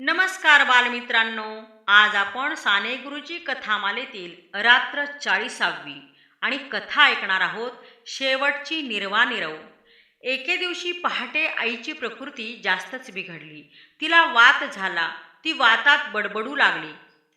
नमस्कार बालमित्रांनो. आज आपण साने गुरुजी कथामालेतील रात्र चाळीसावी आणि कथा ऐकणार आहोत शेवटची निर्वानिरव एके दिवशी पहाटे आईची प्रकृती जास्तच बिघडली. तिला वात झाला. ती वातात बडबडू लागली.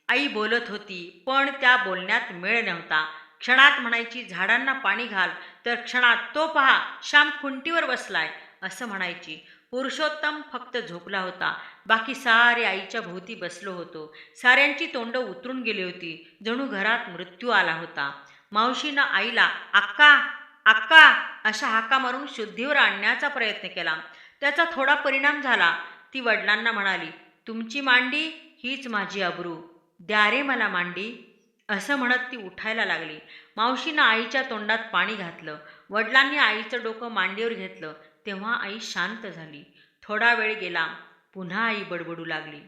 आई बोलत होती पण त्या बोलण्यात मेळ नव्हता. क्षणात म्हणायची झाडांना पाणी घाल तर क्षणात तो पहा श्याम खुंटीवर बसलाय. असं म्हणायची. पुरुषोत्तम फक्त झोपला होता. बाकी सारे आईच्या भोवती बसलो होतो. साऱ्यांची तोंड उतरून गेली होती. जणू घरात मृत्यू आला होता. मावशीनं आईला अक्का अक्का अशा हाका मारून शुद्धीवर आणण्याचा प्रयत्न केला. त्याचा थोडा परिणाम झाला. ती वडिलांना म्हणाली तुमची मांडी हीच माझी अब्रू. द्या रे मला मांडी. असं म्हणत ती उठायला लागली. मावशीनं आईच्या तोंडात पाणी घातलं. वडिलांनी आईचं डोकं मांडीवर घेतलं. तेव्हा आई शांत झाली. थोडा वेळ गेला. पुन्हा आई बडबडू लागली.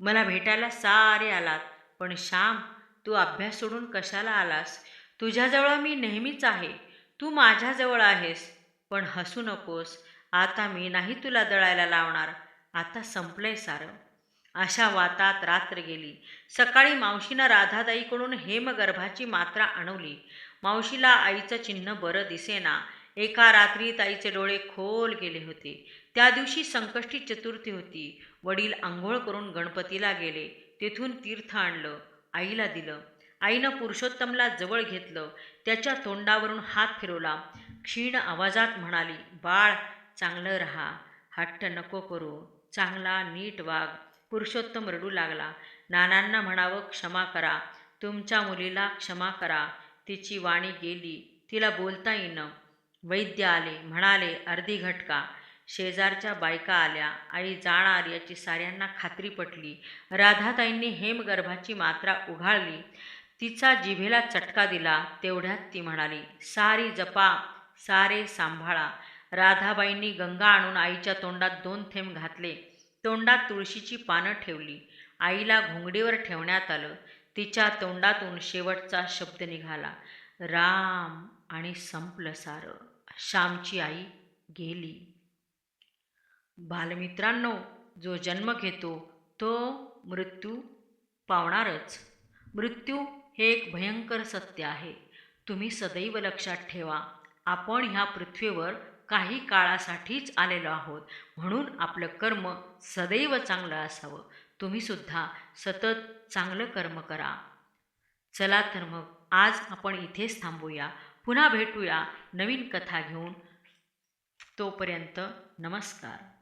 मला भेटायला सारे आलात पण श्याम तू अभ्यास सोडून कशाला आलास? तुझ्याजवळ मी नेहमीच आहे. तू माझ्याजवळ आहेस. पण हसू नकोस. आता मी नाही तुला दळायला लावणार. आता संपलंय सारं. अशा वातात रात्र गेली. सकाळी मावशीनं राधादाईकडून हेमगर्भाची मात्रा आणवली मावशीला आईचं चिन्ह बरं दिसेना. एका रात्रीत आईचे डोळे खोल गेले होते. त्या दिवशी संकष्टी चतुर्थी होती. वडील आंघोळ करून गणपतीला गेले. तेथून तीर्थ आणलं. आईला दिलं. आईनं पुरुषोत्तमला जवळ घेतलं. त्याच्या तोंडावरून हात फिरवला. क्षीण आवाजात म्हणाली बाळ चांगलं रहा. हट्ट नको करू. चांगला नीट वाघ पुरुषोत्तम रडू लागला. नानांना म्हणावं क्षमा करा. तुमच्या मुलीला क्षमा करा. तिची वाणी गेली. तिला बोलता येईनं. वैद्य आले म्हणाले अर्धी घटका. शेजारच्या बायका आल्या. आई जाणार याची साऱ्यांना खात्री पटली. राधाताईंनी हेमगर्भाची मात्रा उघाळली. तिचा जिभेला चटका दिला. तेवढ्यात ती म्हणाली सारी जपा सारे सांभाळा. राधाबाईंनी गंगा आणून आईच्या तोंडात दोन थेंब घातले. तोंडात तुळशीची पानं ठेवली. आईला घोंगडीवर ठेवण्यात आलं. तिच्या तोंडातून शेवटचा शब्द निघाला. राम आणि संपलं सारं. श्यामची आई गेली. बालमित्रांनो जो जन्म घेतो तो मृत्यू पावणारच. मृत्यू हे एक भयंकर सत्य आहे. तुम्ही सदैव लक्षात ठेवा आपण ह्या पृथ्वीवर काही काळासाठीच आलेलो आहोत म्हणून आपलं कर्म सदैव चांगलं असावं. तुम्हीसुद्धा सतत चांगलं कर्म करा. चला तर मग आज आपण इथेच थांबूया. पुन्हा भेटूया नवीन कथा घेऊन. तोपर्यंत नमस्कार.